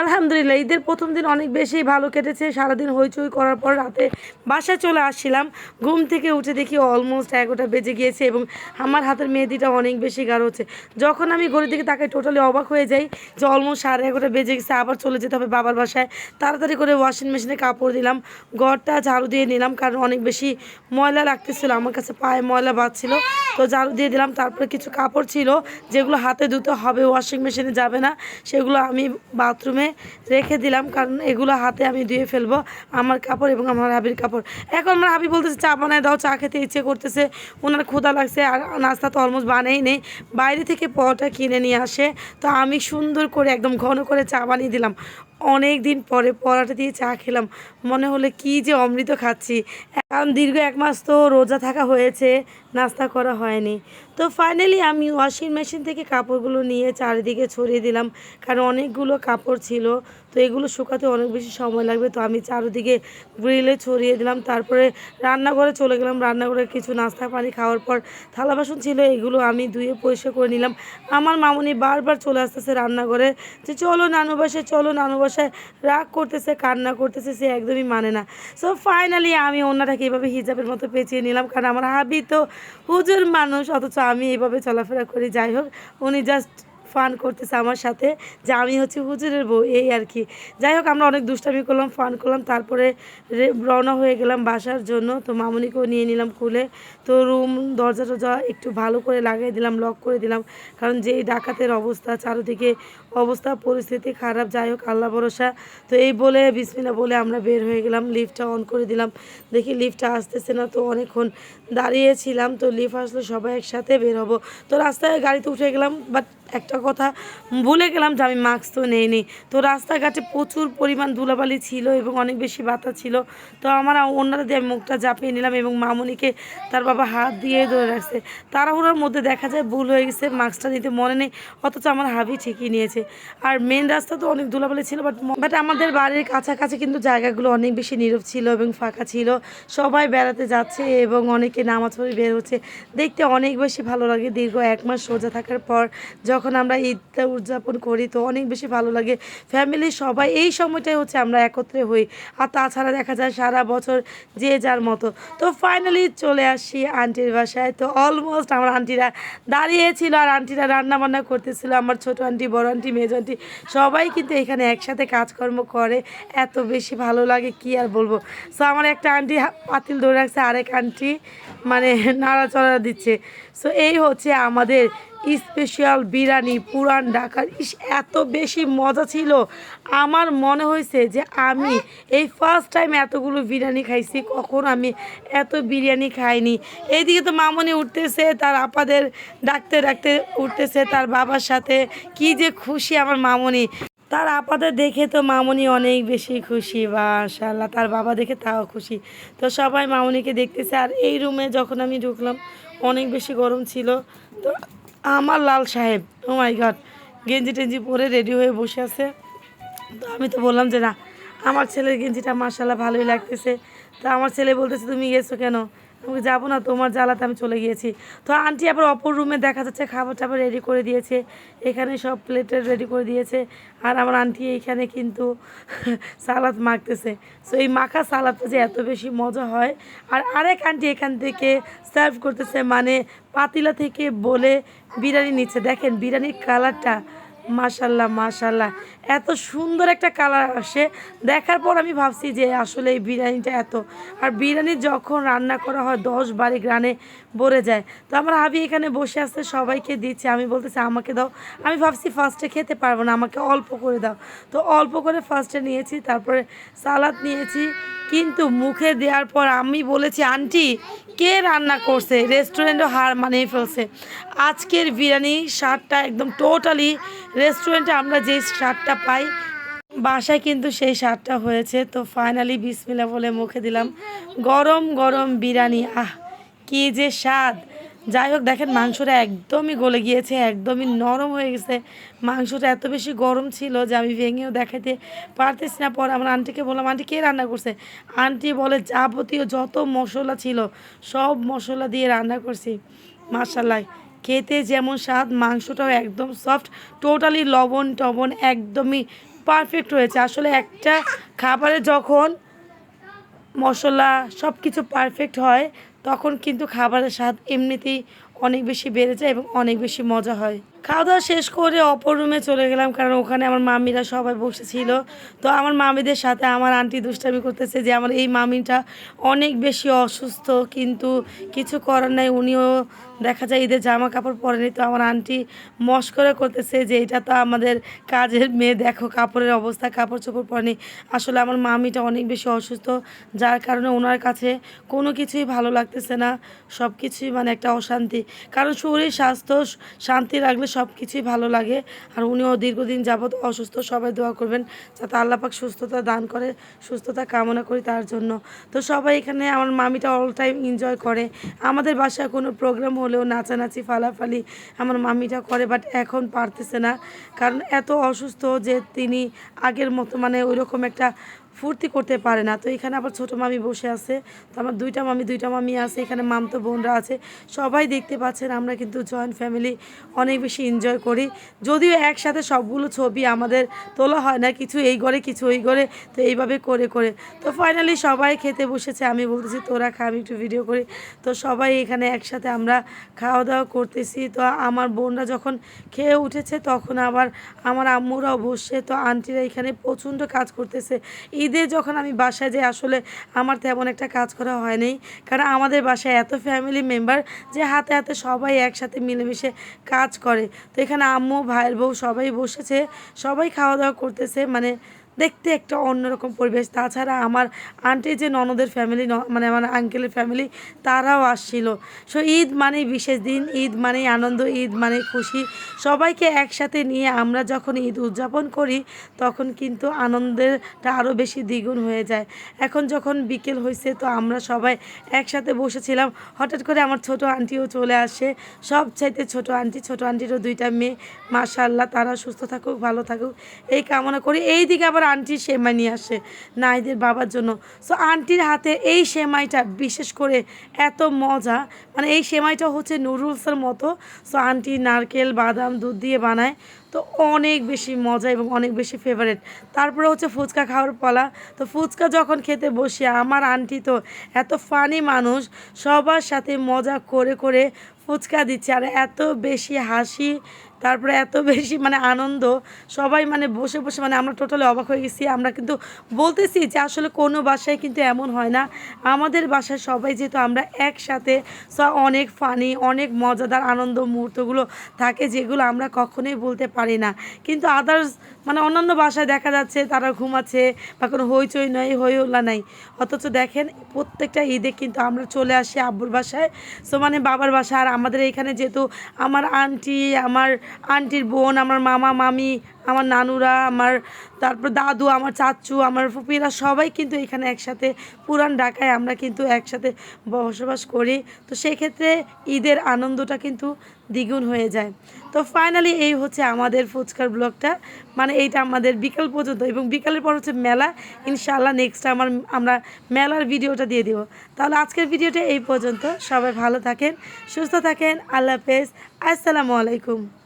আলহামদুলিল্লাহ, ঈদের প্রথম দিন অনেক বেশি ভালো কেটেছে। সারাদিন হইচই করার পর রাতে বাসায় চলে আসছিলাম। ঘুম থেকে উঠে দেখি অলমোস্ট এগারোটা বেজে গিয়েছে এবং আমার হাতের মেহেদিটা অনেক বেশি গাঢ় হচ্ছে। যখন আমি ঘড়ির দিকে তাকাই টোটালি অবাক হয়ে যাই যে অলমোস্ট সাড়ে এগারোটা বেজে গেছে, আবার চলে যেতে হবে বাবার বাসায়। তাড়াতাড়ি করে ওয়াশিং মেশিনে কাপড় দিলাম, ঘরটা ঝাড়ু দিয়ে নিলাম কারণ অনেক বেশি ময়লা লাগতেছিল, আমার কাছে পায়ে ময়লা বাজছিল তো ঝাড়ু দিয়ে দিলাম, তারপরে কিছু কাপড় ছিল যেগুলো হাতে ধুতে হবে ওয়াশিং মেশিনে যাবে না, সেগুলো আমি বাথরুমে রেখে দিলাম, কারণ এগুলো হাতে আমি ধুয়ে ফেলব আমার কাপড় এবং আমার হাবির কাপড়। এখন আমার হাবি বলতেছে, চা বানায় দাও, চা খেতে ইচ্ছে করতেছে। ওনার ক্ষুধা লাগছে আর নাস্তা তো অলমোস্ট বানাই নেই। বাইরে থেকে পরোটা কিনে নিয়ে আসে। তো আমি সুন্দর করে একদম ঘন করে চা বানিয়ে দিলাম। অনেক দিন পরে পরোটা দিয়ে চা খেলাম। মনে হলে কি যে অমৃত খাচ্ছি। এখন দীর্ঘ এক মাস তো রোজা থাকা হয়েছে, নাস্তা করা হয়নি। তো ফাইনালি আমি ওয়াশিং মেশিন থেকে কাপড়গুলো নিয়ে চারিদিকে ছড়িয়ে দিলাম, কারণ অনেকগুলো কাপড় ছিল। তো এগুলো শুকাতে অনেক বেশি সময় লাগবে। তো আমি চারিদিকে গ্রিলে ছড়িয়ে দিলাম, তারপরে রান্নাঘরে চলে গেলাম। রান্নাঘরে কিছু নাস্তা, পানি খাওয়ার পর থালা বাসন ছিল, এগুলো আমি ধুয়ে পরিষ্কার করে নিলাম। আমার মামুনি বারবার চলে আসতেছে রান্নাঘরে যে, চলো নানু বাসায়, চলো নানু বাসায়। রাগ করতেছে, কান্না করতেছে, সে একদমই মানে না। সো ফাইনালি আমি ওনাটাকে এভাবে হিজাবের মতো পেঁচিয়ে নিলাম, কারণ আমার হাবি তো হুজুর মানুষ, অথচ আমি এভাবে চলাফেরা করি। যাই হোক, উনি জাস্ট ফান করতেছে আমার সাথে, যে আমি হচ্ছে হুজুরের বউ, এই আর কি। যাই হোক, আমরা অনেক দুষ্টামি করলাম, ফান করলাম, তারপরে রওনা হয়ে গেলাম বাসার জন্য। তো মামুনিকেও নিয়ে নিলাম খুলে তো রুম, দরজা টরজা একটু ভালো করে লাগিয়ে দিলাম, লক করে দিলাম। কারণ যেই ডাকাতের অবস্থা, চারিদিকে অবস্থা, পরিস্থিতি খারাপ, যাই হোক, আল্লাহ ভরসা। তো এই বলে বিসমিল্লা বলে আমরা বের হয়ে গেলাম, লিফটটা অন করে দিলাম। দেখি লিফটটা আসতেছে না, তো অনেকক্ষণ দাঁড়িয়েছিলাম। তো লিফট আসলে সবাই একসাথে বের হব। তো রাস্তায় গাড়িতে উঠে গেলাম, বাট একটা কথা ভুলে গেলাম যে আমি মাস্ক তো নেইনি। তো রাস্তাঘাটে প্রচুর পরিমাণ ধুলাবালি ছিল এবং অনেক বেশি বাতা ছিল। তো আমার অন্যরা দিয়ে আমি মুখটা চাপিয়ে নিলাম এবং মামুনিকে তার বাবা হাত দিয়ে ধরে রাখছে। তাড়াহুড়োর মধ্যে দেখা যায় ভুল হয়ে গেছে মাস্কটা নিতে মনে নেই, অথচ আমার হাবি ঠিকই নিয়েছে। আর মেন রাস্তা তো অনেক ধুলাবালি ছিল বাট বাট আমাদের বাড়ির কাছাকাছি কিন্তু জায়গাগুলো অনেক বেশি নীরব ছিল এবং ফাঁকা ছিল। সবাই বেড়াতে যাচ্ছে এবং অনেকে নামাজ পড়ে বের হচ্ছে। দেখতে অনেক বেশি ভালো লাগে। দীর্ঘ এক মাস সোজা থাকার পর যখন আমরা ঈদটা উদযাপন করি, তো অনেক বেশি ভালো লাগে। ফ্যামিলির সবাই, এই সময়টাই হচ্ছে আমরা একত্রে হই। আর তাছাড়া দেখা যায় সারা বছর যে যার মতো। তো ফাইনালি চলে আসি আন্টির বাসায়। তো অলমোস্ট আমার আন্টিরা দাঁড়িয়েছিল আর আন্টিরা রান্না বান্না করতেছিল। আমার ছোট আন্টি, বড় আন্টি, মেজ আন্টি, সবাই কিন্তু এখানে একসাথে কাজকর্ম করে। এত বেশি ভালো লাগে, কি আর বলব? সো আমার একটা আন্টি পাতিল ধরে রাখছে, আরেক আন্টি মানে নাড়াচড়া দিচ্ছে। সো এই হচ্ছে আমাদের স্পেশাল বিরিয়ানি পুরান ঢাকার। ইস, এত বেশি মজা ছিল। আমার মনে হয়েছে যে আমি এই ফার্স্ট টাইম এতগুলো বিরিয়ানি খাইছি, কখন আমি এত বিরিয়ানি খাইনি। এইদিকে তো মামনি উঠতেছে, তার আপাদের ডাকতে ডাকতে উঠতেছে, তার বাবার সাথে। কি যে খুশি আমার মামনি। তার আপাদের দেখে তো মামনি অনেক বেশি খুশি মাশাল্লাহ তার বাবা দেখে তাও খুশি। তো সবাই মামনিকে দেখতেছে। আর এই রুমে যখন আমি ঢুকলাম, অনেক বেশি গরম ছিল। তো আমার লাল সাহেব ও মাই গড গেঞ্জি টেঞ্জি পরে রেডি হয়ে বসে আছে। তো আমি তো বললাম যে না, আমার ছেলের গেঞ্জিটা মার্শাল্লাহ ভালোই লাগতেছে। তো আমার ছেলে বলতেছে, তুমি গেছো কেন? আমি যাব না, তোমার জ্বালাতে আমি চলে গিয়েছি। তো আন্টি আবার অপর রুমে দেখা যাচ্ছে খাবার টাবার রেডি করে দিয়েছে। এখানে সব প্লেটের রেডি করে দিয়েছে। আর আমার আন্টি এইখানে কিন্তু সালাদ মাখতেছে। সো এই মাখা সালাদটা যে এত বেশি মজা হয়। আর আরেক আন্টি এখান থেকে সার্ভ করতেছে মানে পাতিলা থেকে বলে বিরিয়ানি নিচ্ছে। দেখেন বিরিয়ানির কালারটা মাশাল্লাহ মাশাল্লাহ। এত সুন্দর একটা কালার আসে। দেখার পর আমি ভাবছি যে আসলে এই বিরিয়ানিটা এত। আর বিরিয়ানি যখন রান্না করা হয়, দশ বারি গ্রানে ভরে যায়। তো আমার হাবি এখানে বসে আছে, সবাইকে দিচ্ছে। আমি বলতেছি, আমাকে দাও। আমি ভাবছি ফার্স্টে খেতে পারব না, আমাকে অল্প করে দাও। তো অল্প করে ফার্স্টে নিয়েছি, তারপরে সালাদ নিয়েছি। কিন্তু মুখে দেওয়ার পর আমি বলেছি, আন্টি, কে রান্না করছে? রেস্টুরেন্টও হার মানিয়ে ফেলছে। আজকের বিরিয়ানি স্বাদটা একদম টোটালি রেস্টুরেন্টে আমরা যে স্বাদটা পাই, বাসায় কিন্তু সেই স্বাদটা হয়েছে। তো ফাইনালি বিসমিল্লা বলে মুখে দিলাম। গরম গরম বিরিয়ানি, আহ, কি যে স্বাদ। যাই হোক, দেখেন মাংসটা একদমই গলে গিয়েছে, একদমই নরম হয়ে গেছে। মাংসটা এত বেশি গরম ছিল যে আমি ভেঙেও দেখাতে পারতেছি না। পরে আমার আন্টিকে বললাম, আন্টি, কে রান্না করছে? আন্টি বলে, যাবতীয় যত মশলা ছিল, সব মশলা দিয়ে রান্না করছি। মার্শাল্লাহ খেতে যেমন স্বাদ, মাংসটাও একদম সফট টোটালি লবণ টবণ একদমই পারফেক্ট হয়েছে। আসলে একটা খাবারে যখন মশলা সব কিছু পারফেক্ট হয়, তখন কিন্তু খাবারের স্বাদ এমনিতেই অনেক বেশি বেড়ে যায় এবং অনেক বেশি মজা হয়। খাওয়া দাওয়া শেষ করে অপর রুমে চলে গেলাম, কারণ ওখানে আমার মামিরা সবাই বসেছিল। তো আমার মামিদের সাথে আমার আন্টি দুষ্টামি করতেছে যে আমার এই মামিটা অনেক বেশি অসুস্থ, কিন্তু কিছু করার নাই, উনিও দেখা যায় ঈদের জামা কাপড় পরেনি। তো আমার আন্টি মস্করা করতেছে যে এটা তো আমাদের কাজের মেয়ে, দেখো কাপড়ের অবস্থা কাপড় চোপড় পরেনি। আসলে আমার মামিটা অনেক বেশি অসুস্থ, যার কারণে ওনার কাছে কোনো কিছুই ভালো লাগতেছে না সব কিছুই মানে একটা অশান্তি। কারণ শরীর, স্বাস্থ্য শান্তি রাখলে সব কিছুই ভালো লাগে। আর উনিও দীর্ঘদিন যাবৎ অসুস্থ, সবাই দোয়া করবেন যাতে আল্লাপাক সুস্থতা দান করে, সুস্থতা কামনা করি তার জন্য। তো সবাই এখানে আমার মামিটা অল টাইম এনজয় করে। আমাদের বাসায় কোনো প্রোগ্রাম হলেও নাচানাচি, ফালাফালি আমার মামিটা করে বাট এখন পারতেছে না। কারণ এত অসুস্থ যে তিনি আগের মতো মানে ওইরকম একটা ফুর্তি করতে পারে না। তো এখানে আবার ছোটো মামি বসে আছে। তো আমার দুইটা মামি দুইটা মামি আছে। এখানে মামতো বোনরা আছে। সবাই দেখতে পাচ্ছেন, আমরা কিন্তু জয়েন্ট ফ্যামিলি অনেক বেশি এনজয় করি। যদিও একসাথে সবগুলো ছবি আমাদের তোলা হয় না, কিছু এই ঘরে, কিছু ওই ঘরে। তো এইভাবে করে করে। তো ফাইনালি সবাই খেতে বসেছে। আমি বলতেছি, তোরা খা, আমি একটু ভিডিও করি। তো সবাই এখানে একসাথে আমরা খাওয়া দাওয়া করতেছি। তো আমার বোনরা যখন খেয়ে উঠেছে, তখন আবার আমার আম্মুরাও বসছে। তো আন্টিরা এখানে প্রচণ্ড কাজ করতেছে। ঈদে যখন আমি বাসায় যাই, আসলে আমার তেমন একটা কাজ করা হয় নাই। কারণ আমাদের বাসায় এত ফ্যামিলি মেম্বার যে হাতে হাতে সবাই একসাথে মিলেমিশে কাজ করে। তো এখানে আম্মু, ভাইয়ের বউ সবাই বসেছে, সবাই খাওয়া দাওয়া করতেছে। মানে দেখতে একটা অন্যরকম পরিবেশ। তাছাড়া আমার আন্টির যে ননদের ফ্যামিলি মানে আমার আঙ্কেলের ফ্যামিলি তারাও আসছিল। সো ঈদ মানেই বিশেষ দিন, ঈদ মানেই আনন্দ, ঈদ মানেই খুশি। সবাইকে একসাথে নিয়ে আমরা যখন ঈদ উদযাপন করি, তখন কিন্তু আনন্দেরটা আরও বেশি দ্বিগুণ হয়ে যায়। এখন যখন বিকেল হয়েছে তো আমরা সবাই একসাথে বসেছিলাম। হঠাৎ করে আমার ছোট আন্টিও চলে আসে। সব চাইতে ছোট আন্টি ছোট আন্টিরও দুইটা মেয়ে। মাশাল্লাহ তারা সুস্থ থাকুক, ভালো থাকুক। এই কামনা করি। এই দিকে আবার আন্টি সেমাই নিয়ে আসে নাইদের বাবার জন্য। সো আন্টির হাতে এই সেমাইটা, বিশেষ করে এত মজা। মানে এই সেমাইটা হচ্ছে নুডলসের মতো। সো আন্টি নারকেল, বাদাম, দুধ দিয়ে বানায়। তো অনেক বেশি মজা এবং অনেক বেশি ফেভারেট তারপরে হচ্ছে ফুচকা খাওয়ার পালা। তো ফুচকা যখন খেতে বসি, আমার আন্টি তো এত ফানি মানুষ। সবার সাথে মজা করে করে ফুচকা দিচ্ছে। আর এত বেশি হাসি তারপরে এত বেশি মানে আনন্দ, সবাই মানে বসে বসে মানে আমরা টোটালি অবাক হয়ে গেছি। আমরা কিন্তু বলতেছি যে আসলে কোনো বাসায় কিন্তু এমন হয় না। আমাদের বাসায় সবাই যেহেতু আমরা একসাথে অনেক ফানি অনেক মজাদার আনন্দ মুহূর্তগুলো থাকে যেগুলো আমরা কখনোই বলতে পারি না। কিন্তু আদার্স মানে অন্যান্য বাসায় দেখা যাচ্ছে তারা ঘুমাচ্ছে বা কোনো হইচই নয় হইহল্লা নাই। অথচ দেখেন প্রত্যেকটা ঈদে কিন্তু আমরা চলে আসি আব্বুর বাসায়। সো মানে বাবার বাসা আর আমাদের এখানে যেহেতু আমার আন্টি আমার আন্টির বোন, আমার মামা, মামি, আমার নানুরা, আমার তারপর দাদু, আমার চাচু, আমার ফুপিরা সবাই কিন্তু এখানে একসাথে পুরান ঢাকায় আমরা কিন্তু একসাথে বসবাস করি। তো সেক্ষেত্রে ঈদের আনন্দটা কিন্তু দ্বিগুণ হয়ে যায়। তো ফাইনালি এই হচ্ছে আমাদের ফুচকার ব্লগটা। মানে এইটা আমাদের বিকাল পর্যন্ত এবং বিকালের পর হচ্ছে মেলা। ইনশাআল্লাহ নেক্সট আমার, আমরা মেলার ভিডিওটা দিয়ে দিব। তাহলে আজকের ভিডিওটা এই পর্যন্ত। সবাই ভালো থাকেন, সুস্থ থাকেন। আল্লাহ হাফেজ। আসসালামু আলাইকুম।